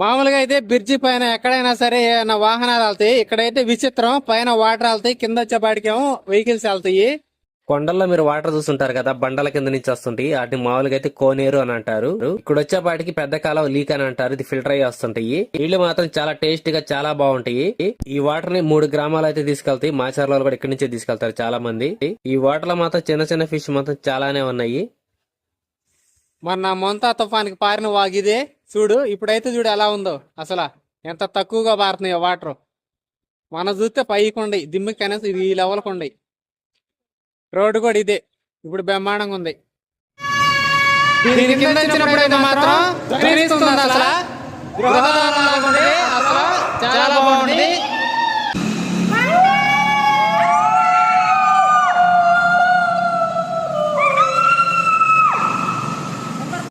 మామూలుగా అయితే బ్రిడ్జి పైన ఎక్కడైనా సరే ఏమైనా వాహనాలు వెళ్తాయి. ఇక్కడైతే విచిత్రం పైన వాటర్ వెళ్తాయి కింద వచ్చేపాటికేమో వెహికల్స్ వెళ్తాయి. కొండల్లో మీరు వాటర్ చూస్తుంటారు కదా బండల కింద నుంచి వస్తుంటాయి. వాటిని మామూలుగా అయితే కోనేరు అని అంటారు. ఇక్కడ వచ్చేపాటికి పెద్ద కాలం లీక్ అని అంటారు. ఇది ఫిల్టర్ అయ్యి వస్తుంటాయి. నీళ్ళు మాత్రం చాలా టేస్ట్గా చాలా బాగుంటాయి. ఈ వాటర్ని మూడు గ్రామాలు అయితే తీసుకెళ్తాయి. మాచర్ల కూడా ఇక్కడి నుంచే తీసుకెళ్తారు చాలా మంది. ఈ వాటర్లో మాత్రం చిన్న చిన్న ఫిష్ మాత్రం చాలానే ఉన్నాయి. మొన్న మొంతా తుఫానికి పారిన వాగిదే. చూడు ఇప్పుడైతే చూడు ఎలా ఉందో. అసలు ఎంత తక్కువగా పారుతున్నాయో వాటర్. మన చూస్తే పైకి దిమ్మి దిమ్మికి కనీసం ఇది ఈ లెవెల్కి ఉండి. రోడ్డు కూడా ఇదే. ఇప్పుడు బ్రహ్మాండంగా ఉంది. దీని కింద వచ్చినప్పుడైతే మాత్రం అసలు